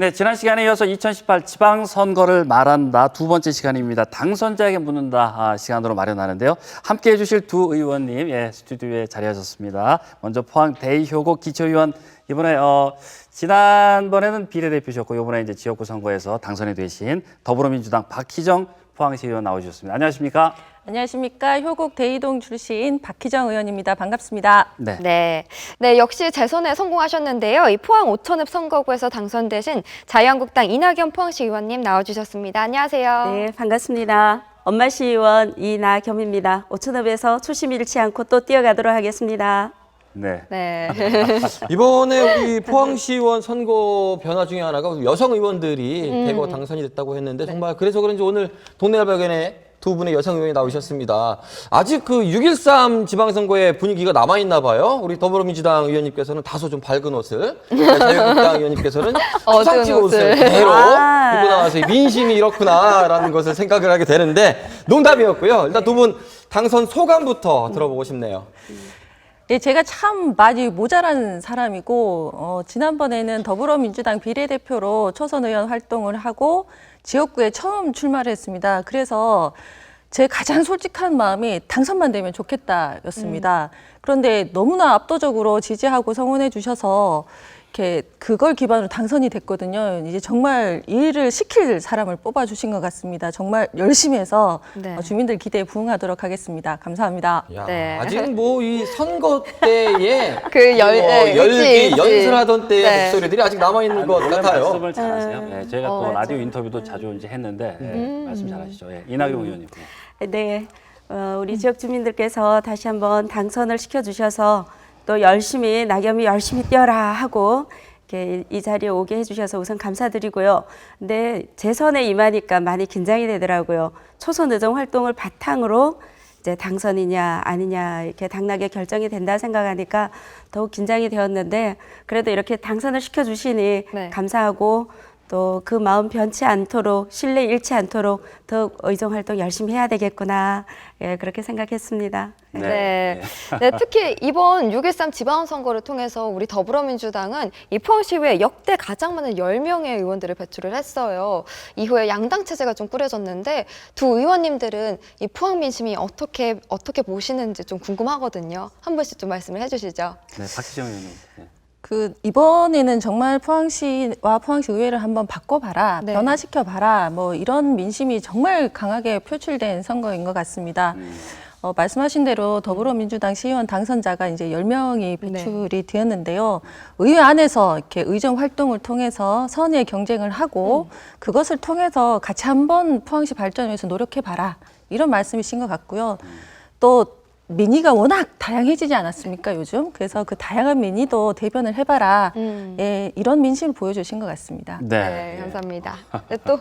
네, 지난 시간에 이어서 2018 지방선거를 말한다 두 번째 시간입니다. 당선자에게 묻는다 아, 시간으로 마련하는데요. 함께 해 주실 두 의원님 예, 스튜디오에 자리하셨습니다. 먼저 포항 대효고 기초의원 이번에 어, 지난번에는 비례대표셨고 이번에 이제 지역구 선거에서 당선이 되신 더불어민주당 박희정 포항시 의원 나오셨습니다. 안녕하십니까? 안녕하십니까. 효국 대이동 출신 박희정 의원입니다. 반갑습니다. 네. 네. 네, 역시 재선에 성공하셨는데요. 이 포항 오천읍 선거구에서 당선되신 자유한국당 이낙연 포항시 의원님 나와주셨습니다. 안녕하세요. 네, 반갑습니다. 엄마 시 의원 이나겸입니다. 오천읍에서 초심 잃지 않고 또 뛰어가도록 하겠습니다. 네. 네. 이번에 우리 포항시의원 선거 변화 중에 하나가 여성 의원들이 대거 당선이 됐다고 했는데 정말 그래서 그런지 오늘 동네 알바견에 두 분의 여성 의원이 나오셨습니다. 아직 그 6.13 지방선거의 분위기가 남아있나 봐요. 우리 더불어민주당 의원님께서는 다소 좀 밝은 옷을, 자유한국당 의원님께서는 어두운 수상직 옷을 옷을. 그대로 아. 입고 나와서 민심이 이렇구나라는 것을 생각을 하게 되는데 농담이었고요. 일단 두 분 당선 소감부터 들어보고 싶네요. 예, 제가 참 많이 모자란 사람이고 어, 지난번에는 더불어민주당 비례대표로 초선 의원 활동을 하고 지역구에 처음 출마를 했습니다. 그래서 제 가장 솔직한 마음이 당선만 되면 좋겠다였습니다. 그런데 너무나 압도적으로 지지하고 성원해 주셔서 이렇게 그걸 기반으로 당선이 됐거든요. 이제 정말 이 일을 시킬 사람을 뽑아 주신 것 같습니다. 정말 열심히 해서 네. 어, 주민들 기대에 부응하도록 하겠습니다. 감사합니다. 야, 네. 아직 뭐 이 선거 때에 그 열- 뭐 네, 열기 그치, 그치. 연설하던 때의 네. 목소리들이 아직 남아 있는 것 원래 같아요. 말씀을 잘하세요. 예, 저희가 어, 또 맞아요. 라디오 인터뷰도 자주 이제 했는데 예, 말씀 잘하시죠. 예, 이낙용 의원님. 네, 어, 우리 지역 주민들께서 다시 한번 당선을 시켜주셔서 또 열심히 나겸이 열심히 뛰어라 하고 이렇게 이 자리에 오게 해주셔서 우선 감사드리고요. 근데 재선에 임하니까 많이 긴장이 되더라고요. 초선 의정 활동을 바탕으로 이제 당선이냐 아니냐 이렇게 당락에 결정이 된다 생각하니까 더욱 긴장이 되었는데 그래도 이렇게 당선을 시켜주시니 네. 감사하고 또 그 마음 변치 않도록 신뢰 잃지 않도록 더욱 의정 활동 열심히 해야 되겠구나 예 그렇게 생각했습니다. 네. 네, 특히 이번 6.13 지방선거를 통해서 우리 더불어민주당은 이 포항시의회 역대 가장 많은 10명의 의원들을 배출을 했어요. 이후에 양당 체제가 좀 꾸려졌는데 두 의원님들은 이 포항 민심이 어떻게 어떻게 보시는지 좀 궁금하거든요. 한 분씩 좀 말씀을 해주시죠. 네, 박희정 의원님. 네. 그 이번에는 정말 포항시와 포항시 의회를 한번 바꿔봐라, 네. 변화시켜봐라, 뭐 이런 민심이 정말 강하게 표출된 선거인 것 같습니다. 어, 말씀하신 대로 더불어민주당 시의원 당선자가 이제 10명이 배출이 되었는데요. 의회 안에서 이렇게 의정 활동을 통해서 선의 경쟁을 하고 그것을 통해서 같이 한번 포항시 발전을 위해서 노력해봐라. 이런 말씀이신 것 같고요. 또 민의가 워낙 다양해지지 않았습니까 요즘? 그래서 그 다양한 민의도 대변을 해봐라. 음. 예, 이런 민심을 보여주신 것 같습니다. 네, 감사합니다. 네, 또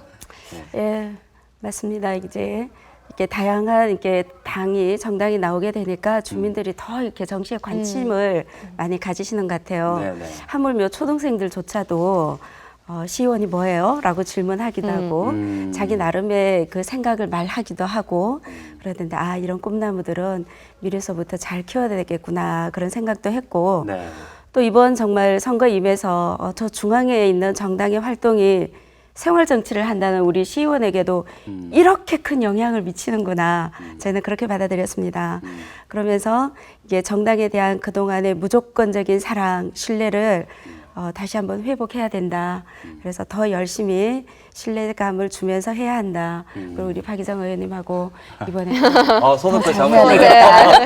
예 맞습니다. 이제 이렇게 다양한 이렇게 당이 정당이 나오게 되니까 주민들이 더 이렇게 정치에 관심을 많이 가지시는 것 같아요. 네, 네. 하물며 초등생들조차도 어, 시의원이 뭐예요? 라고 질문하기도 하고 음. 자기 나름의 그 생각을 말하기도 하고 그러던데 아 이런 꿈나무들은 미래서부터 잘 키워야 되겠구나 그런 생각도 했고 네. 또 이번 정말 선거 임해서 어, 저 중앙에 있는 정당의 활동이 생활 정치를 한다는 우리 시의원에게도 이렇게 큰 영향을 미치는구나 저희는 그렇게 받아들였습니다. 그러면서 이게 정당에 대한 그동안의 무조건적인 사랑, 신뢰를 어, 다시 한번 회복해야 된다. 그래서 더 열심히 신뢰감을 주면서 해야 한다. 그리고 우리 박희정 의원님하고 이번에 어, 손을 또 잡고. 네,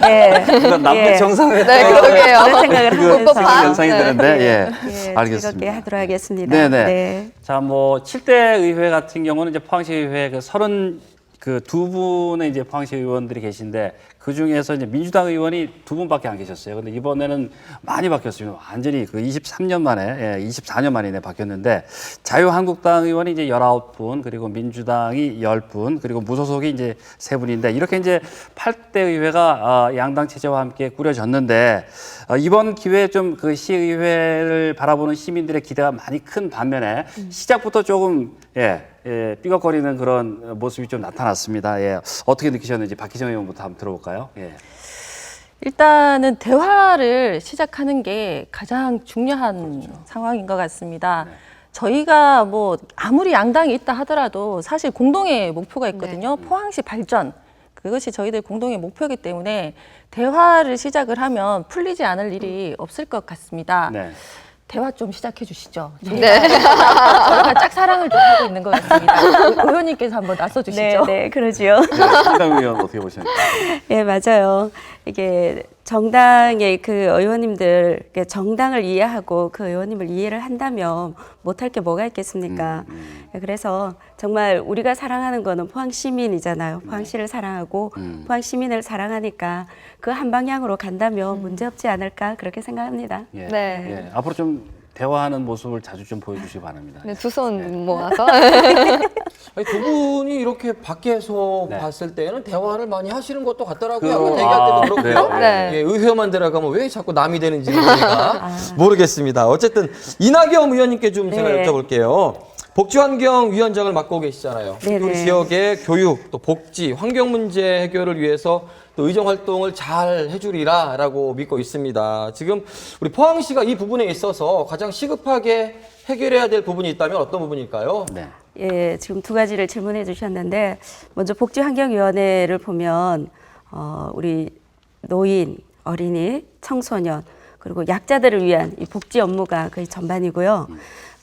네. 이건 남북 예. 정상회 네, 그러게요. 그런 생각을 그 하면서 뽀뽀파. 연상이 네. 되는데 예, 예, 즐겁게 알겠습니다. 하도록 하겠습니다. 네네. 네. 자, 뭐 7대 의회 같은 경우는 이제 포항시 의회 그 서른 그 두 분의 이제 포항시 의원들이 계신데 그 중에서 이제 민주당 의원이 두 분밖에 안 계셨어요. 근데 이번에는 많이 바뀌었습니다. 완전히 그 23년 만에, 예, 24년 만에 바뀌었는데 자유한국당 의원이 이제 19분, 그리고 민주당이 10분, 그리고 무소속이 이제 세 분인데 이렇게 이제 8대 의회가 아, 양당 체제와 함께 꾸려졌는데 어, 이번 기회에 좀 그 시의회를 바라보는 시민들의 기대가 많이 큰 반면에 시작부터 조금 예, 예, 삐걱거리는 그런 모습이 좀 나타났습니다. 예, 어떻게 느끼셨는지 박희정 의원부터 한번 들어볼까요? 예. 일단은 대화를 시작하는 게 가장 중요한 상황인 것 같습니다. 저희가 뭐 아무리 양당이 있다 하더라도 사실 공동의 목표가 있거든요. 포항시 발전. 그것이 저희들 공동의 목표이기 때문에 대화를 시작을 하면 풀리지 않을 일이 없을 것 같습니다. 네. 대화 좀 시작해 주시죠. 저희가, 저희가 짝사랑을 좀 하고 있는 것 같습니다. 의- 의원님께서 한번 나서 주시죠. 네, 네, 그러지요. 민주당 의원 어떻게 보십니까? 예, 맞아요. 이게 정당의 그 의원님들, 정당을 이해하고 그 의원님을 이해를 한다면 못할 게 뭐가 있겠습니까? 예, 그래서 정말 우리가 사랑하는 거는 포항 시민이잖아요. 포항시를 사랑하고 포항 시민을 사랑하니까 그 한 방향으로 간다면 문제 없지 않을까 그렇게 생각합니다. 예. 네. 예. 앞으로 좀 대화하는 모습을 자주 좀 보여주시기 바랍니다. 네, 두손 모아서. 아니, 두 분이 이렇게 밖에서 네. 봤을 때는 대화를 많이 하시는 것도 같더라고요. 그- 대기할 때도 아, 그렇고요. 그래요? 네. 예, 의회만 들어가면 왜 자꾸 남이 되는지 우리가 모르겠습니다. 어쨌든 이낙연 의원님께 좀 제가 네. 여쭤볼게요. 복지환경위원장을 맡고 계시잖아요. 네네. 우리 지역의 교육, 또 복지, 환경 문제 해결을 위해서 또 의정 활동을 잘 해주리라라고 믿고 있습니다. 지금 우리 포항시가 이 부분에 있어서 가장 시급하게 해결해야 될 부분이 있다면 어떤 부분일까요? 네. 예, 지금 두 가지를 질문해 주셨는데 먼저 복지환경위원회를 보면 어, 우리 노인, 어린이, 청소년 그리고 약자들을 위한 이 복지 업무가 거의 전반이고요.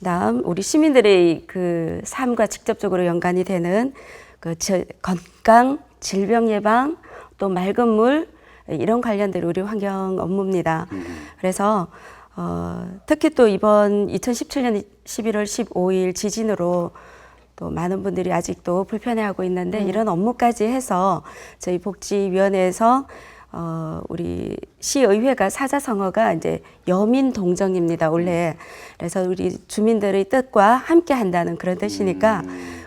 그다음 우리 시민들의 그 삶과 직접적으로 연관이 되는 그 저- 건강, 질병 예방, 또 맑은 물 이런 관련된 우리 환경 업무입니다. 그래서 어, 특히 또 이번 2017년 11월 15일 지진으로 또 많은 분들이 아직도 불편해하고 있는데 이런 업무까지 해서 저희 복지위원회에서 어, 우리 시의회가 사자성어가 이제 여민 동정입니다 원래 그래서 우리 주민들의 뜻과 함께 한다는 그런 뜻이니까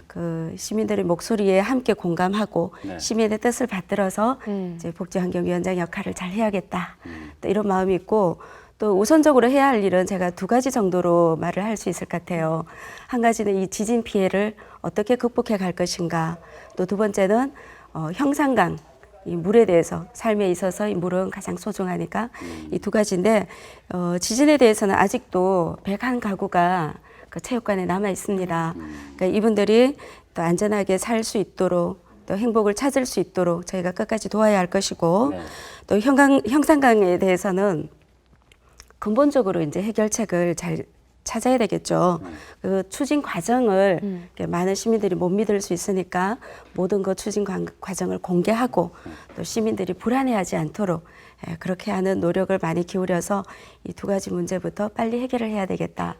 그 시민들의 목소리에 함께 공감하고 네. 시민의 뜻을 받들어서 음. 이제 복지환경위원장 역할을 잘 해야겠다 또 이런 마음이 있고 또 우선적으로 해야 할 일은 제가 두 가지 정도로 말을 할 수 있을 것 같아요. 한 가지는 이 지진 피해를 어떻게 극복해 갈 것인가. 또 두 번째는 어, 형상강 이 물에 대해서 삶에 있어서 이 물은 가장 소중하니까 이 두 가지인데 어, 지진에 대해서는 아직도 101 가구가 그 체육관에 남아 있습니다. 그러니까 이분들이 또 안전하게 살 수 있도록 또 행복을 찾을 수 있도록 저희가 끝까지 도와야 할 것이고 네. 또 형강, 형상강에 대해서는 근본적으로 이제 해결책을 잘 찾아야 되겠죠. 그 추진 과정을 이렇게 많은 시민들이 못 믿을 수 있으니까 모든 그 추진 관- 과정을 공개하고 또 시민들이 불안해하지 않도록 예, 그렇게 하는 노력을 많이 기울여서 이 두 가지 문제부터 빨리 해결을 해야 되겠다.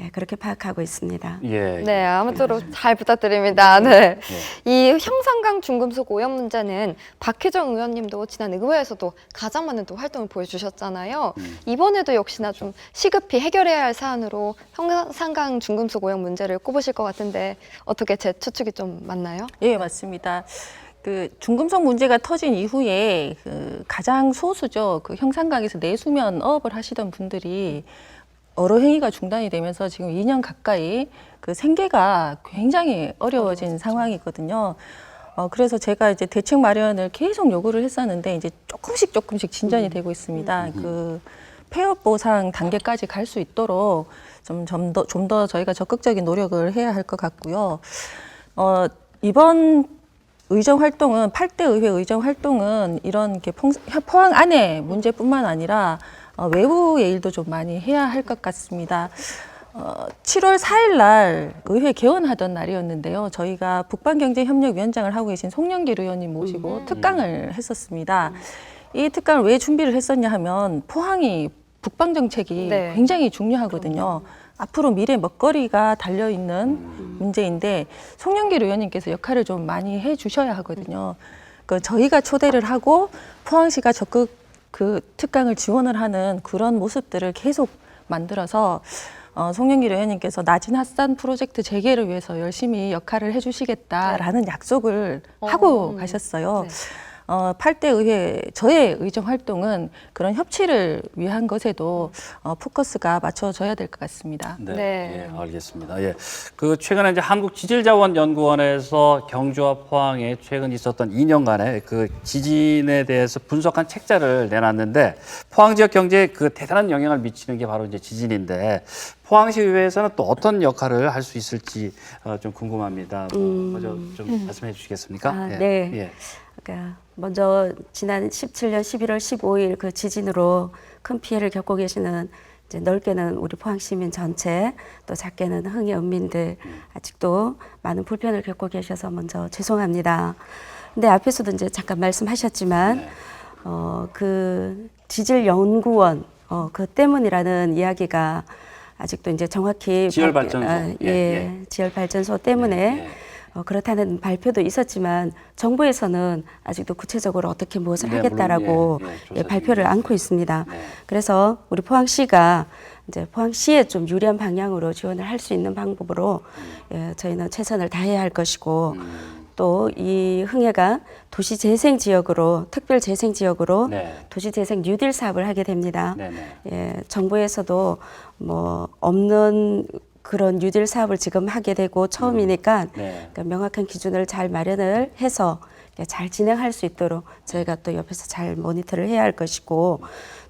예, 그렇게 파악하고 있습니다. 예. 네, 아무쪼록 잘 부탁드립니다. 네. 이 형상강 중금속 오염 문제는 박혜정 의원님도 지난 의회에서도 가장 많은 또 활동을 보여주셨잖아요. 이번에도 역시나 좀 시급히 해결해야 할 사안으로 형상강 중금속 오염 문제를 꼽으실 것 같은데 어떻게 제 추측이 좀 맞나요? 예, 맞습니다. 그 중금속 문제가 터진 이후에 그 가장 소수죠. 그 형상강에서 내수면 어업을 하시던 분들이 어로 행위가 중단이 되면서 지금 2년 가까이 그 생계가 굉장히 어려워진 상황이거든요. 어, 그래서 제가 이제 대책 마련을 계속 요구를 했었는데 이제 조금씩 조금씩 진전이 되고 있습니다. 그 폐업 보상 단계까지 갈 수 있도록 좀 좀 더 좀 더 저희가 적극적인 노력을 해야 할 것 같고요. 어, 이번 의정 활동은 8대 의회 의정 활동은 이런 이렇게 풍- 포항 안에 문제뿐만 아니라 어, 외부의 일도 좀 많이 해야 할 것 같습니다. 어, 7월 4일 날 의회 개원하던 날이었는데요. 저희가 북방경제협력위원장을 하고 계신 송영길 의원님 모시고 특강을 했었습니다. 이 특강을 왜 준비를 했었냐 하면 포항이 북방 정책이 네. 굉장히 중요하거든요. 앞으로 미래 먹거리가 달려 있는 문제인데 송영길 의원님께서 역할을 좀 많이 해 주셔야 하거든요. 그 저희가 초대를 하고 포항시가 적극 그 특강을 지원을 하는 그런 모습들을 계속 만들어서 어, 송영길 의원님께서 낮은 핫산 프로젝트 재개를 위해서 열심히 역할을 해주시겠다라는 약속을 하고 가셨어요. 네. 어, 8대 의회 저의 의정 활동은 그런 협치를 위한 것에도 어, 포커스가 맞춰져야 될 것 같습니다. 네, 네. 예, 알겠습니다. 예, 그 최근에 이제 한국 지질자원연구원에서 경주와 포항에 최근 있었던 2년간의 그 지진에 대해서 분석한 책자를 내놨는데 포항 지역 경제에 그 대단한 영향을 미치는 게 바로 이제 지진인데 포항시 의회에서는 또 어떤 역할을 할 수 있을지 어, 좀 궁금합니다. 어, 먼저 좀 말씀해 주시겠습니까? 아, 예. 네. 예. 그러니까 먼저 지난 17년 11월 15일 그 지진으로 큰 피해를 겪고 계시는 이제 넓게는 우리 포항 시민 전체 또 작게는 흥해 은민들 아직도 많은 불편을 겪고 계셔서 먼저 죄송합니다. 근데 앞에서도 이제 잠깐 말씀하셨지만 어그 지질 연구원 어그 때문이라는 이야기가 아직도 이제 정확히 지열 발- 발전소. 아, 예, 예, 예. 지열 발전소 때문에 예. 어, 그렇다는 발표도 있었지만 정부에서는 아직도 구체적으로 어떻게 무엇을 네, 하겠다라고 물론, 예, 예, 예, 발표를. 않고 있습니다. 네. 그래서 우리 포항시가 이제 포항시에 좀 유리한 방향으로 지원을 할 수 있는 방법으로 예, 저희는 최선을 다해야 할 것이고 음. 또이 흥해가 도시 재생 지역으로 특별 재생 지역으로 네. 도시 재생 뉴딜 사업을 하게 됩니다. 네, 네. 예, 정부에서도 뭐 없는 그런 뉴딜 사업을 지금 하게 되고 처음이니까 네. 그러니까 명확한 기준을 잘 마련을 해서 잘 진행할 수 있도록 저희가 또 옆에서 잘 모니터를 해야 할 것이고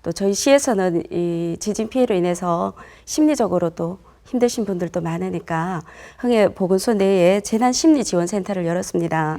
또 저희 시에서는 이 지진 피해로 인해서 심리적으로도 힘드신 분들도 많으니까 흥해 보건소 내에 재난 심리 지원 센터를 열었습니다.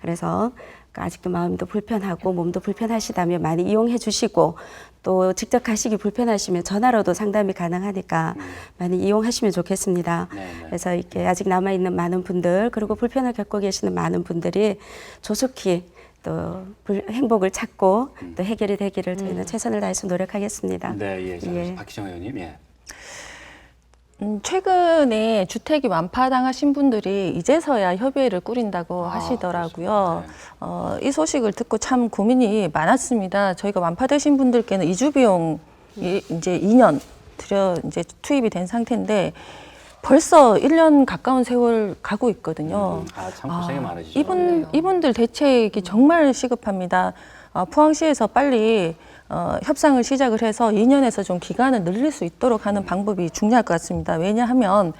그래서 아직도 마음도 불편하고 몸도 불편하시다면 많이 이용해 주시고 또 직접 가시기 불편하시면 전화로도 상담이 가능하니까 많이 이용하시면 좋겠습니다. 네, 네. 그래서 이렇게 아직 남아 있는 많은 분들 그리고 불편을 겪고 계시는 많은 분들이 조속히 또 불- 행복을 찾고 또 해결이 되기를 저희는 최선을 다해서 노력하겠습니다. 네, 예. 자, 예. 박희정 의원님. 예. 음, 최근에 주택이 완파당하신 분들이 이제서야 협의회를 꾸린다고 하시더라고요. 어, 이 소식을 듣고 참 고민이 많았습니다. 저희가 완파되신 분들께는 이주 비용이 이제 2년 들여 이제 투입이 된 상태인데 벌써 1년 가까운 세월 가고 있거든요. 아, 참 고생이 많으시죠. 이분 이분들 대책이 정말 시급합니다. 어, 포항시에서 빨리 어, 협상을 시작을 해서 2년에서 좀 기간을 늘릴 수 있도록 하는 방법이 중요할 것 같습니다. 왜냐하면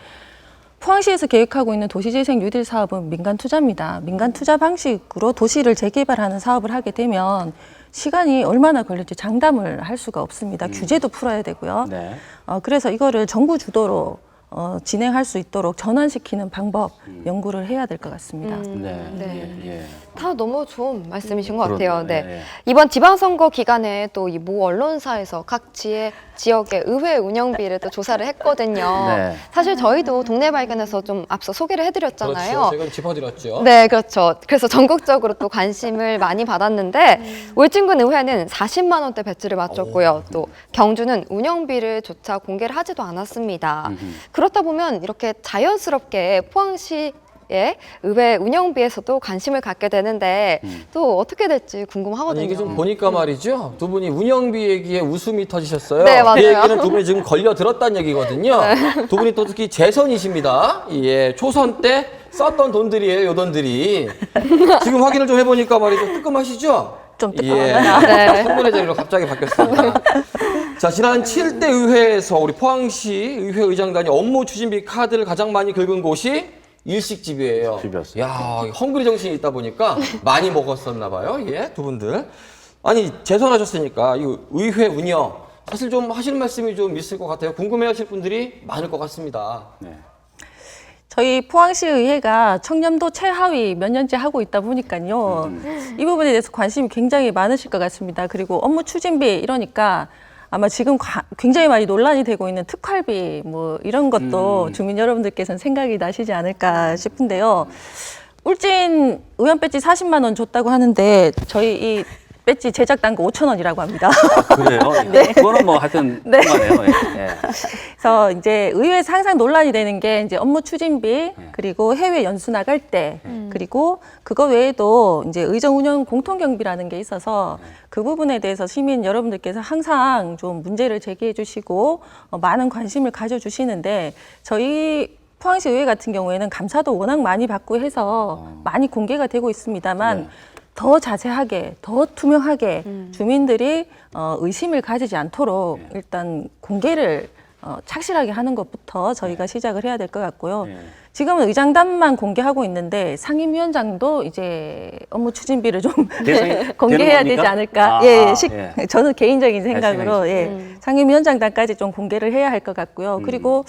포항시에서 계획하고 있는 도시재생 뉴딜 사업은 민간 투자입니다. 민간 투자 방식으로 도시를 재개발하는 사업을 하게 되면 시간이 얼마나 걸릴지 장담을 할 수가 없습니다. 규제도 풀어야 되고요. 네. 어, 그래서 이거를 정부 주도로 어, 진행할 수 있도록 전환시키는 방법 연구를 해야 될 것 같습니다. 네. 네. 예, 예. 다 너무 좋은 말씀이신 것 그러네요. 같아요. 네. 예, 예. 이번 지방선거 기간에 또 이 모 언론사에서 각 지의 지역의 의회 운영비를 또 조사를 했거든요. 네. 사실 저희도 동네 발견에서 좀 앞서 소개를 해드렸잖아요. 그렇죠. 제가 짚어드렸죠. 네, 그렇죠. 그래서 전국적으로 또 관심을 많이 받았는데 울진군 의회는 40만 원대 배치를 맞췄고요. 또 경주는 운영비를 조차 공개를 하지도 않았습니다. 그 렇다 보면 이렇게 자연스럽게 포항시 의 의회 운영비에서도 관심을 갖게 되는데 또 어떻게 될지 궁금하거든요. 아니 이게 좀 보니까 말이죠. 두 분이 운영비 얘기에 웃음이 터지셨어요. 네, 맞아요. 이 얘기는 두 분이 지금 걸려 들었다는 얘기거든요. 두 분이 또 특히 재선이십니다. 예, 초선 때 썼던 돈들이에요, 요 돈들이. 지금 확인을 좀 해보니까 말이죠. 뜨끔하시죠? 좀 예. 뜨끔합니다. 네. 선물의 자리로 갑자기 바뀌었습니다. 자, 지난 7대 의회에서 우리 포항시 의회 의장단이 업무 추진비 카드를 가장 많이 긁은 곳이 일식집이에요. 일식집이었어요. 야, 헝그리 정신이 있다 보니까 많이 먹었었나 봐요. 예, 두 분들. 아니, 재선하셨으니까 이 의회 운영 사실 좀 하실 말씀이 좀 있을 것 같아요. 궁금해 하실 분들이 많을 것 같습니다. 네. 저희 포항시 의회가 청렴도 최하위 몇 년째 하고 있다 보니까요. 이 부분에 대해서 관심이 굉장히 많으실 것 같습니다. 그리고 업무 추진비 이러니까 아마 지금 과- 굉장히 많이 논란이 되고 있는 특활비 뭐 이런 것도 주민 여러분들께서는 생각이 나시지 않을까 싶은데요. 울진 의원 배지 40만 원 줬다고 하는데 저희 이 배지 제작 단가 5천 원이라고 합니다. 그래요? 네. 그거는 뭐 하여튼 네. 통하네요. 예. 예. 그래서 이제 의회에서 항상 논란이 되는 게 이제 업무 추진비 그리고 해외 연수 나갈 때 그리고 그거 외에도 이제 의정 운영 공통 경비라는 게 있어서 그 부분에 대해서 시민 여러분들께서 항상 좀 문제를 제기해 주시고 어, 많은 관심을 가져 주시는데 저희 포항시 의회 같은 경우에는 감사도 워낙 많이 받고 해서 많이 공개가 되고 있습니다만 네. 더 자세하게, 더 투명하게 주민들이 어, 의심을 가지지 않도록 일단 공개를 어, 착실하게 하는 것부터 저희가 시작을 해야 될 것 같고요. 네. 지금은 의장단만 공개하고 있는데 상임위원장도 이제 업무 추진비를 좀 대상이 공개해야 되지? 않을까? 아, 예, 아, 식- 예. 저는 개인적인 생각으로. 예, 상임위원장단까지 좀 공개를 해야 할 것 같고요. 그리고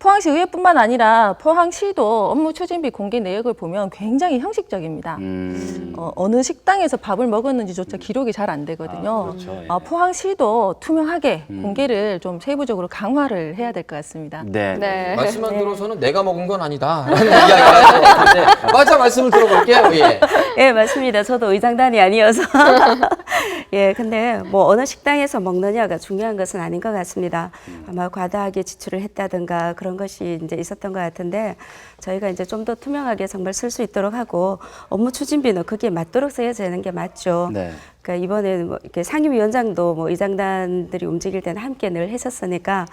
포항시 의회뿐만 아니라 포항시도 업무 추진비 공개 내역을 보면 굉장히 형식적입니다. 음. 어, 어느 식당에서 밥을 먹었는지조차 기록이 잘 안 되거든요. 아, 그렇죠. 예. 어, 포항시도 투명하게 공개를 좀 세부적으로 강화를 해야 될 것 같습니다. 네. 네. 말씀만 들어서는 내가 먹은 건 아니다. 라는 이야기가 같은데. 맞아, 말씀을 들어볼게요. 예. 예, 맞습니다. 저도 의장단이 아니어서. 예, 근데 뭐 어느 식당에서 먹느냐가 중요한 것은 아닌 것 같습니다. 아마 과다하게 지출을 했다든가 그런 것이 이제 있었던 것 같은데 저희가 이제 좀 더 투명하게 정말 쓸 수 있도록 하고 업무 추진비는 그게 맞도록 써야 되는 게 맞죠. 네. 그러니까 이번에는 뭐 이렇게 상임위원장도 뭐 의장단들이 움직일 때는 함께 늘 했었으니까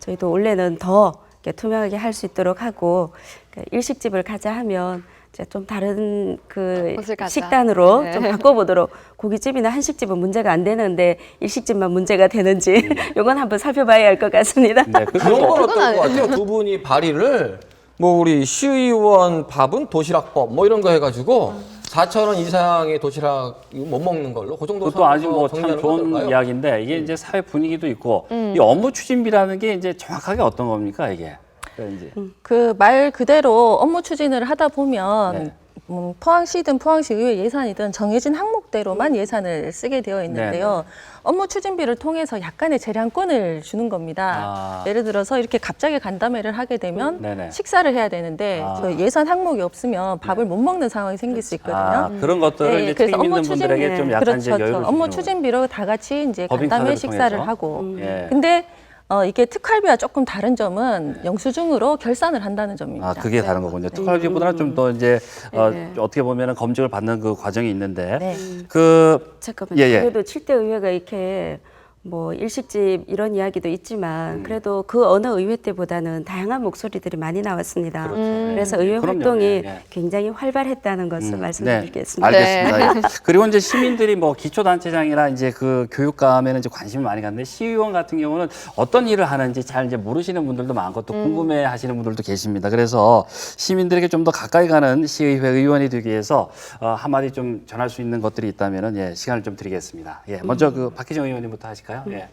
저희도 원래는 더 이렇게 투명하게 할 수 있도록 하고 그러니까 일식집을 가자 하면 이제 좀 다른 그 가자. 식단으로 네. 좀 바꿔보도록 고깃집이나 한식집은 문제가 안 되는데 일식집만 문제가 되는지 요건 한번 살펴봐야 할 것 같습니다. 네. 그 그런 건 어떨 것. 같아요? 두 분이 발의를 뭐 우리 시의원 밥은 도시락법 뭐 이런 거 해가지고 4천 원 이상의 도시락 못 먹는 걸로 그 정도 그것도 아주 뭐 참 좋은? 이야기인데 이게 이제 사회 분위기도 있고 이 업무 추진비라는 게 이제 정확하게 어떤 겁니까 이게? 그러니까 이제 그말 그대로 업무 추진을 하다 보면 네. 음, 포항시든 포항시 의회 예산이든 정해진 항목대로만 예산을 쓰게 되어 있는데요. 업무 추진비를 통해서 약간의 재량권을 주는 겁니다. 아. 예를 들어서 이렇게 갑자기 간담회를 하게 되면 네네. 식사를 해야 되는데 아. 저 예산 항목이 없으면 밥을 못 먹는 상황이 생길 수 있거든요. 아, 그런 것들을 네, 이제 그래서 업무 추진- 분들에게 좀 약간 이제 그렇죠. 여유를 업무 추진비로 다 같이 이제 간담회 식사를 통해서? 하고. 예. 근데 어, 이게 특활비와 조금 다른 점은 영수증으로 결산을 한다는 점입니다. 아, 그게 다른 거군요. 특활비보다는 좀 더 이제 어, 네. 어떻게 보면은 검증을 받는 그 과정이 있는데 네. 그 잠깐만요. 예, 예. 그래도 7대 의회가 이렇게 뭐 일식집 이런 이야기도 음. 있지만 그래도 그 어느 의회 때보다는 다양한 목소리들이 많이 나왔습니다. 그래서 의회 그럼요. 활동이 예, 예. 굉장히 활발했다는 것을 네, 말씀드리겠습니다. 알겠습니다. 예. 그리고 이제 시민들이 뭐 기초단체장이나 이제 그 교육감에는 이제 관심이 많이 갔는데 시의원 같은 경우는 어떤 일을 하는지 잘 이제 모르시는 분들도 많고 또 궁금해 하시는 분들도 계십니다. 그래서 시민들에게 좀 더 가까이 가는 시의회 의원이 되기 위해서 어, 한마디 좀 전할 수 있는 것들이 있다면은 예, 시간을 좀 드리겠습니다. 예, 먼저 그 박희정 의원님부터 하실까요? 예.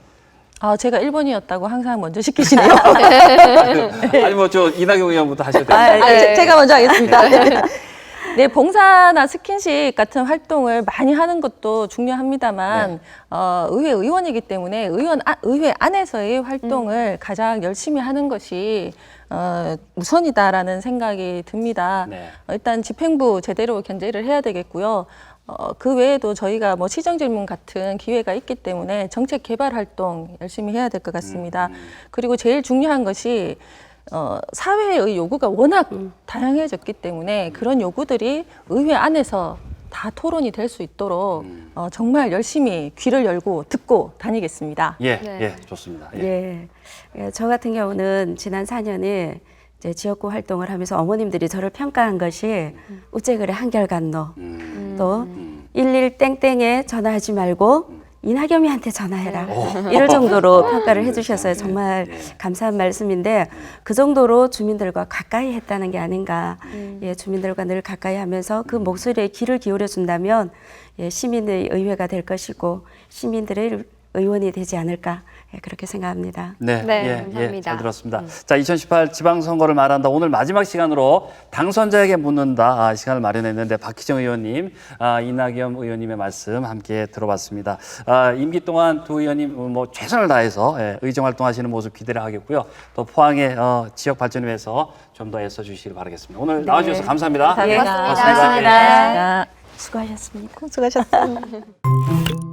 아, 제가 1번이었다고 항상 먼저 시키시네요. 아니 뭐 저 이낙연 의원부터 하셔도 아, 됩니다. 예, 네. 제가 먼저 하겠습니다. 네, 봉사나 스킨십 같은 활동을 많이 하는 것도 중요합니다만, 어, 의회 의원이기 때문에 의원, 아, 의회 안에서의 활동을 가장 열심히 하는 것이 어, 우선이다라는 생각이 듭니다. 네. 어, 일단 집행부 제대로 견제를 해야 되겠고요. 어, 그 외에도 저희가 뭐 시정 질문 같은 기회가 있기 때문에 정책 개발 활동 열심히 해야 될 것 같습니다. 그리고 제일 중요한 것이 어, 사회의 요구가 워낙 다양해졌기 때문에 그런 요구들이 의회 안에서 다 토론이 될 수 있도록 어, 정말 열심히 귀를 열고 듣고 다니겠습니다. 예, 네. 예, 좋습니다. 예. 예. 예, 저 같은 경우는 지난 4년에 이제 지역구 활동을 하면서 어머님들이 저를 평가한 것이 우체글에 한결같노 음. 또 일일 땡땡에 전화하지 말고 이낙연이한테 전화해라 이럴 정도로 평가를 해주셨어요. 정말 감사한 말씀인데 그 정도로 주민들과 가까이 했다는 게 아닌가. 예, 주민들과 늘 가까이 하면서 그 목소리에 귀를 기울여 준다면 예, 시민의 의회가 될 것이고 시민들의 의원이 되지 않을까 예, 그렇게 생각합니다. 네, 네, 예, 예, 감사합니다. 잘 들었습니다. 자, 2018 지방선거를 말한다. 오늘 마지막 시간으로 당선자에게 묻는다 아, 시간을 마련했는데 박희정 의원님, 아, 이낙연 의원님의 말씀 함께 들어봤습니다. 아, 임기 동안 두 의원님 뭐 최선을 다해서 예, 의정 활동하시는 모습 기대를 하겠고요. 또 포항의 어, 지역 발전을 위해서 좀 더 애써 주시길 바라겠습니다. 오늘 나와주셔서 감사합니다. 감사합니다. 고맙습니다. 고맙습니다. 예. 자, 수고하셨습니다. 수고하셨습니다.